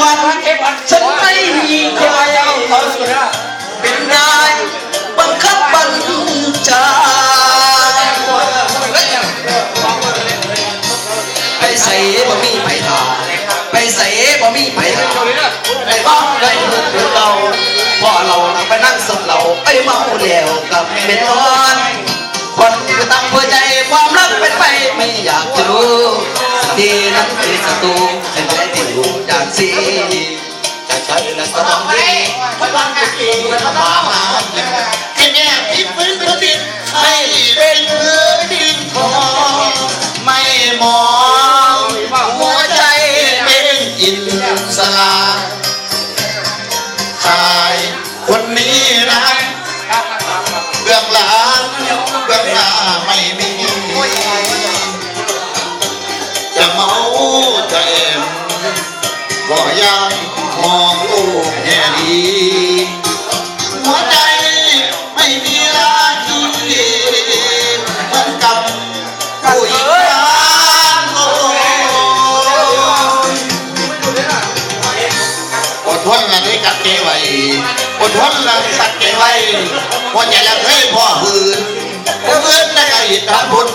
วันฉันไม่มีใครเป็นนายบังคับบัญชาไปใส่บ่มีไปทาไปใส่บ่มีไปทาไอ้บ้องไอ้เพื่อเราพ่อเราไปนั่งสดเราไอ้เมาแล้วกับเป็นนอนคนก็ตั้งเพื่อใจความรักเป็นไปไม่อยากจะรู้ที่นั้นคือศัตรูเป็นใจที่อยู่จากสี จะใช้และสมองดีแค่แน่ที่พื้นพื้นดินให้เป็นพื้นดินทองไม่มองหัวใจเป็นอินสลาชายคนนี้นะเบื้องหลังเบื้องหน้าไม่มีจะเมาจะเอ็มก็ยัง มองลูกแค่ดีหัวใจไม่มีราคีเหมือนกับผู้หญิงทางโลกอดทนละได้กับเกไว้อดทนละสักเกไว้หัวใจละเคยพ่อหืนเพื่อนได้กับอิทธาพุทธ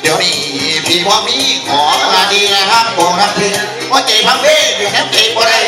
เดี๋ยวนี้พี่พ่อมีขอมาดีนะครับโปรครับพี่หัวใจพังเพ่อยู่แค่เก็บอะไรนอนเลี้ย